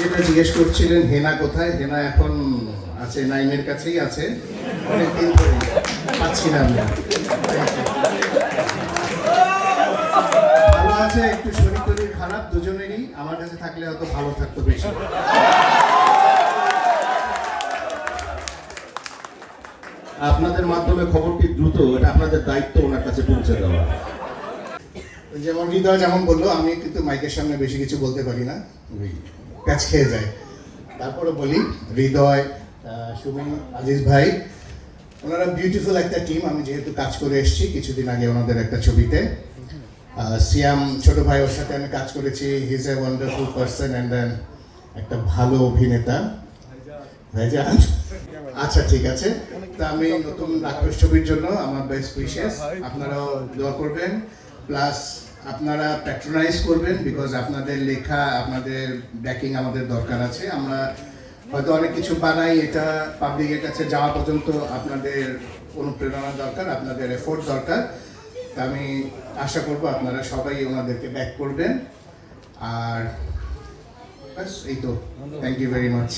যেটা জিজ্ঞেস করছিলেন, হেনা কোথায়? হেনা এখন আছে নাইমের কাছেই আছে। অনেকদিন ধরে পাচ্ছি না আমরা। ভালো আছে, একটু শরীর খারাপ, দুজনেরই। আমার কাছে থাকলে হয়তো ভালো থাকতো বেশি। আপনাদের মাধ্যমে খবরটি দ্রুত, এটা আপনাদের দায়িত্ব ওনার কাছে পৌঁছে দেওয়া। যেমন হৃদয় যেমন বলল আমি কিন্তু মাইকের সামনে বেশি কিছু বলতে পারি না। প্যাচ খেয়ে যায়। তারপরে বলি হৃদয় আহ, সুমি আজিজ ভাই ওনারা বিউটিফুল একটা টিম আমি যেহেতু কাজ করে এসেছি কিছুদিন আগে ওনাদের একটা ছবিতে। সিয়াম ছোট ভাই ওর সাথে আমি কাজ করেছি। He's a wonderful person and then একটা ভালো অভিনেতা। ভাইজান আচ্ছা ঠিক আছে। তা আমি নতুন রাক্ষস ছবির জন্য আমার বেস্ট উইশেস আপনারাও দোয়া করবেন। প্লাস আপনারা প্যাট্রোনাইজ করবেন বিকজ আপনাদের লেখা, আপনাদের ব্যাকিং আমাদের দরকার আছে। আমরা হয়তো অনেক কিছু বানাই, এটা পাবলিকের কাছে যাওয়া পর্যন্ত আপনাদের অনুপ্রেরণা দরকার, আপনাদের এফোর্ট দরকার। তা আমি আশা করব আপনারা সবাই ওনাদেরকে ব্যাক করবেন। আর ব্যাস, এই তো। Thank you very much